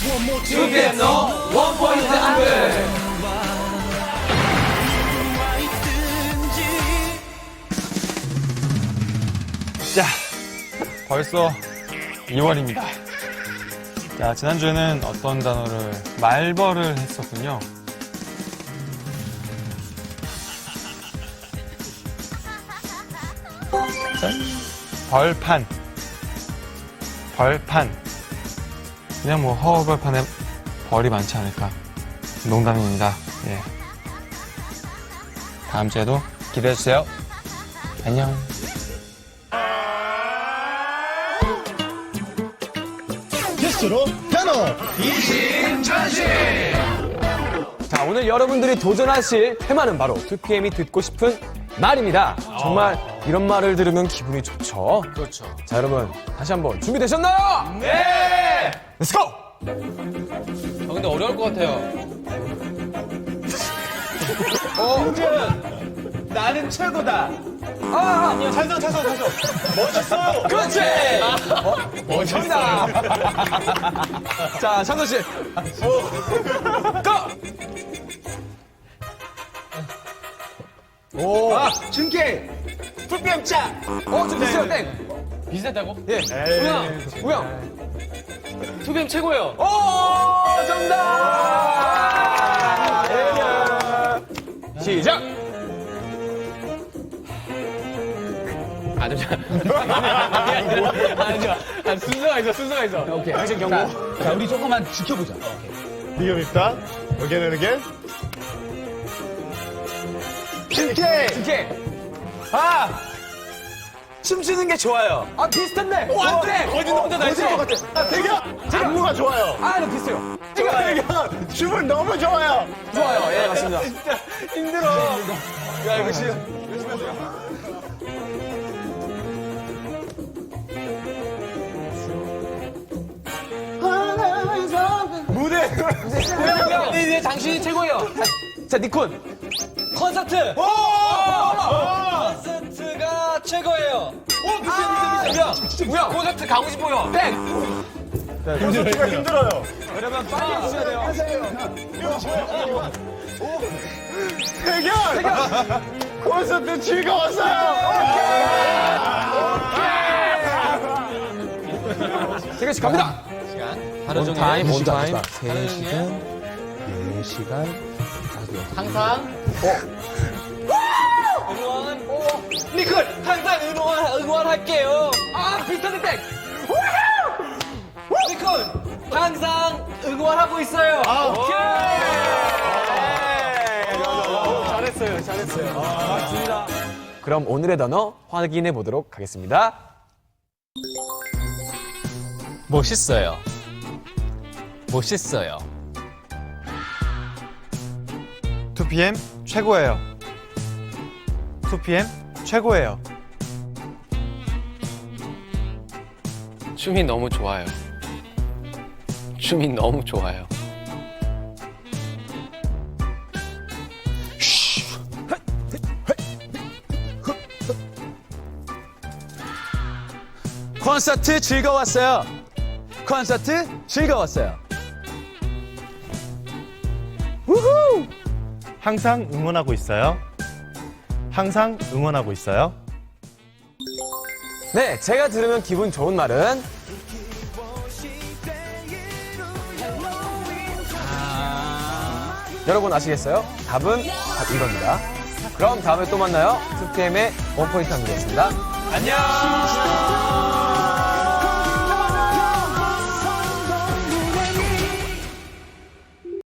2PM 너 원포인트 안돼 자, 벌써 2월입니다. 자, 지난주에는 어떤 단어를 말벌을 했었군요. 짠. 벌판. 벌판. 그냥 뭐 허벌판에 벌이 많지 않을까. 농담입니다. 예. 다음 주에도 기대해주세요. 안녕. 게스트로 단어 자 오늘 여러분들이 도전하실 테마는 바로 2PM이 듣고 싶은 말입니다 정말 이런 말을 들으면 기분이 좋죠 그렇죠 자 여러분 다시 한번 준비되셨나요? 네 렛츠고! 근데 어려울 것 같아요. 나는 최고다 아 찬성 찬성 찬성 멋있어요 그렇지 어? 멋있다 자 찬성 씨 고! 오, 아, 준케! 풀뱀 짜! 어, 좀 비슷해요, 땡! 비슷했다고? 예. 우영! 우영! 투비엠 최고예요. 오! 정답! 예. 시작! 아, 잠시만. 아니죠. 아, 순서가 있어, 순서가 있어. 오케이, 당신 경고. 자 우리 조금만 지켜보자 리얼입니다 again and again PK 준케! 아! 춤추는 게 좋아요. 아, 비슷한데! 오, 안 돼! 거짓 혼자 날것 같아 아, 대경 안무가 좋아요 아, 이거 비슷해요. 대경 춤을 너무 좋아요 좋아요. 예, 맞습니다. 힘들어 야, 이거 진짜. 무대! 이제, 이제 당신이 최고예요. 자, 니콘. 콘서트! 콘서트가 최고예요. 우영! 우영! 콘서트 가고 싶어요. 땡! 콘서트가 힘들어요 여러분, 빨리 해주셔야 돼요. 대경 콘서트 즐거웠어요 세경 씨 갑니다! 하루 종일 타임, 온 타임. 하루 종일 4시간 항상 응원 니콜 항상 응원 응원할게요. 아, 비슷한데 땡! 니콜 항상 응원하고 있어요. 잘했어요, 잘했어요. 맞습니다. 그럼 오늘의 단어 확인해 보도록 하겠습니다. 멋있어요. 멋있어요. 2PM 최고예요. 2PM 최고예요. 춤이 너무 좋아요. 춤이 너무 좋아요. 콘서트 즐거웠어요. 콘서트 즐거웠어요. 항상 응원하고 있어요 항상 응원하고 있어요 네, 제가 들으면 기분 좋은 말은 여러분 아시겠어요? 답은 답 이겁니다. 그럼 다음에 또 만나요. 2PM의 원포인트 한국이었습니다. 안녕!